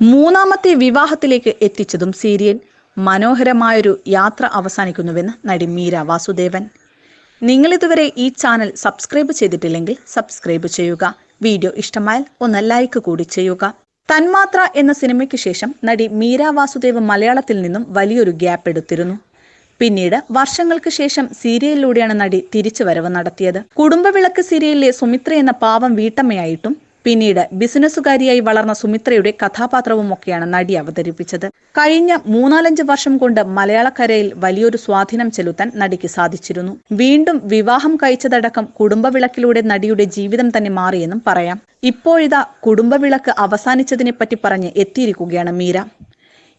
മൂന്നാമത്തെ വിവാഹത്തിലേക്ക് എത്തിച്ചതും സീരിയൽ മനോഹരമായൊരു യാത്ര അവസാനിക്കുന്നുവെന്ന് നടി മീര വാസുദേവൻ. നിങ്ങൾ ഇതുവരെ ഈ ചാനൽ സബ്സ്ക്രൈബ് ചെയ്തിട്ടില്ലെങ്കിൽ സബ്സ്ക്രൈബ് ചെയ്യുക. വീഡിയോ ഇഷ്ടമായാൽ ഒന്ന് ലൈക്ക് കൂടി ചെയ്യുക. തന്മാത്ര എന്ന സിനിമയ്ക്ക് ശേഷം നടി മീര വാസുദേവ് മലയാളത്തിൽ നിന്നും വലിയൊരു ഗ്യാപ്പ് എടുത്തിരുന്നു. പിന്നീട് വർഷങ്ങൾക്ക് ശേഷം സീരിയലിലൂടെയാണ് നടി തിരിച്ചുവരവ് നടത്തിയത്. കുടുംബവിളക്ക് സീരിയലിലെ സുമിത്ര എന്ന പാവം വീട്ടമ്മയായിട്ടും പിന്നീട് ബിസിനസ്സുകാരിയായി വളർന്ന സുമിത്രയുടെ കഥാപാത്രവും ഒക്കെയാണ് നടി അവതരിപ്പിച്ചത്. കഴിഞ്ഞ മൂന്നാലഞ്ച് വർഷം കൊണ്ട് മലയാളക്കരയിൽ വലിയൊരു സ്വാധീനം ചെലുത്താൻ നടിക്ക് സാധിച്ചിരുന്നു. വീണ്ടും വിവാഹം കഴിച്ചതടക്കം കുടുംബവിളക്കിലൂടെ നടിയുടെ ജീവിതം തന്നെ മാറിയെന്നും പറയാം. ഇപ്പോഴിതാ കുടുംബവിളക്ക് അവസാനിച്ചതിനെ പറ്റി പറഞ്ഞ് എത്തിയിരിക്കുകയാണ് മീര.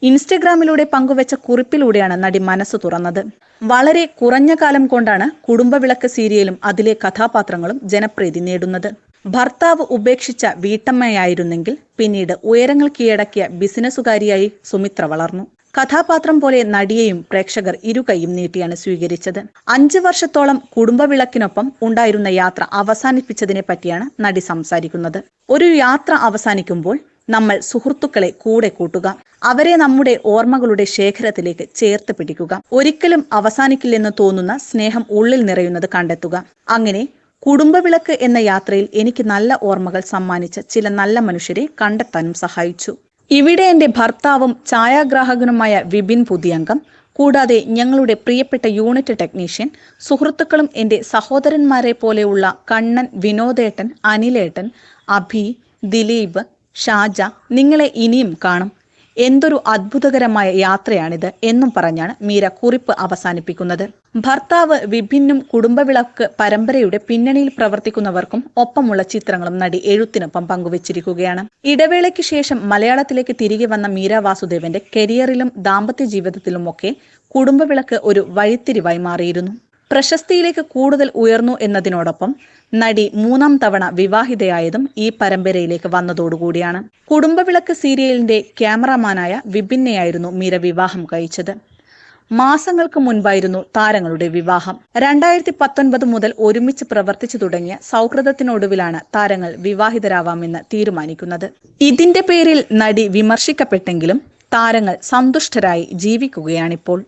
ഇൻസ്റ്റഗ്രാമിലൂടെ പങ്കുവച്ച കുറിപ്പിലൂടെയാണ് നടി മനസ്സ് തുറന്നത്. വളരെ കുറഞ്ഞ കാലം കൊണ്ടാണ് കുടുംബവിളക്ക് സീരിയലും അതിലെ കഥാപാത്രങ്ങളും ജനപ്രീതി നേടുന്നത്. ഭർത്താവ് ഉപേക്ഷിച്ച വീട്ടമ്മയായിരുന്നെങ്കിൽ പിന്നീട് ഉയരങ്ങൾ കീഴടക്കിയ ബിസിനസ്സുകാരിയായി സുമിത്ര വളർന്നു. കഥാപാത്രം പോലെ നടിയെയും പ്രേക്ഷകർ ഇരുകൈയും നീട്ടിയാണ് സ്വീകരിച്ചത്. അഞ്ചു വർഷത്തോളം കുടുംബവിളക്കിനൊപ്പം ഉണ്ടായിരുന്ന യാത്ര അവസാനിപ്പിച്ചതിനെ പറ്റിയാണ് നടി സംസാരിക്കുന്നത്. ഒരു യാത്ര അവസാനിക്കുമ്പോൾ നമ്മൾ സുഹൃത്തുക്കളെ കൂടെ കൂട്ടുക അവരെ നമ്മുടെ ഓർമ്മകളുടെ ശേഖരത്തിലേക്ക് ചേർത്ത് പിടിക്കുക. ഒരിക്കലും അവസാനിക്കില്ലെന്ന് തോന്നുന്ന സ്നേഹം ഉള്ളിൽ നിറയുന്നത് കണ്ടെത്തുക. അങ്ങനെ കുടുംബവിളക്ക് എന്ന യാത്രയിൽ എനിക്ക് നല്ല ഓർമ്മകൾ സമ്മാനിച്ച ചില നല്ല മനുഷ്യരെ കണ്ടെത്താനും സഹായിച്ചു. ഇവിടെ എന്റെ ഭർത്താവും ഛായാഗ്രാഹകനുമായ വിപിൻ പുതിയംഗം കൂടാതെ ഞങ്ങളുടെ പ്രിയപ്പെട്ട യൂണിറ്റ് ടെക്നീഷ്യൻ സുഹൃത്തുക്കളും എന്റെ സഹോദരന്മാരെ പോലെയുള്ള കണ്ണൻ വിനോദേട്ടൻ അനിലേട്ടൻ അഭി ദിലീപ് ഷാജ നിങ്ങളെ ഇനിയും കാണും. എന്തൊരു അത്ഭുതകരമായ യാത്രയാണിത് എന്നും പറഞ്ഞാണ് മീര കുറിപ്പ് അവസാനിപ്പിക്കുന്നത്. ഭർത്താവ് വിഭിന്നും കുടുംബവിളക്ക് പരമ്പരയുടെ പിന്നണിയിൽ പ്രവർത്തിക്കുന്നവർക്കും ഒപ്പമുള്ള ചിത്രങ്ങളും നടി എഴുത്തിനൊപ്പം പങ്കുവച്ചിരിക്കുകയാണ്. ഇടവേളയ്ക്ക് ശേഷം മലയാളത്തിലേക്ക് തിരികെ വന്ന മീര വാസുദേവന്റെ കരിയറിലും ദാമ്പത്യ ജീവിതത്തിലുമൊക്കെ കുടുംബവിളക്ക് ഒരു വഴിത്തിരിവായി മാറിയിരുന്നു. പ്രശസ്തിയിലേക്ക് കൂടുതൽ ഉയർന്നു എന്നതിനോടൊപ്പം നടി മൂന്നാം തവണ വിവാഹിതയായതും ഈ പരമ്പരയിലേക്ക് വന്നതോടുകൂടിയാണ്. കുടുംബവിളക്ക് സീരിയലിന്റെ ക്യാമറാമാനായ വിപിന്നെയായിരുന്നു മീര വിവാഹം കഴിച്ചത്. മാസങ്ങൾക്ക് മുൻപായിരുന്നു താരങ്ങളുടെ വിവാഹം. രണ്ടായിരത്തി പത്തൊൻപത് മുതൽ ഒരുമിച്ച് പ്രവർത്തിച്ചു തുടങ്ങിയ സൗഹൃദത്തിനൊടുവിലാണ് താരങ്ങൾ വിവാഹിതരാവാമെന്ന് തീരുമാനിക്കുന്നത്. ഇതിന്റെ പേരിൽ നടി വിമർശിക്കപ്പെട്ടെങ്കിലും താരങ്ങൾ സന്തുഷ്ടരായി ജീവിക്കുകയാണിപ്പോൾ.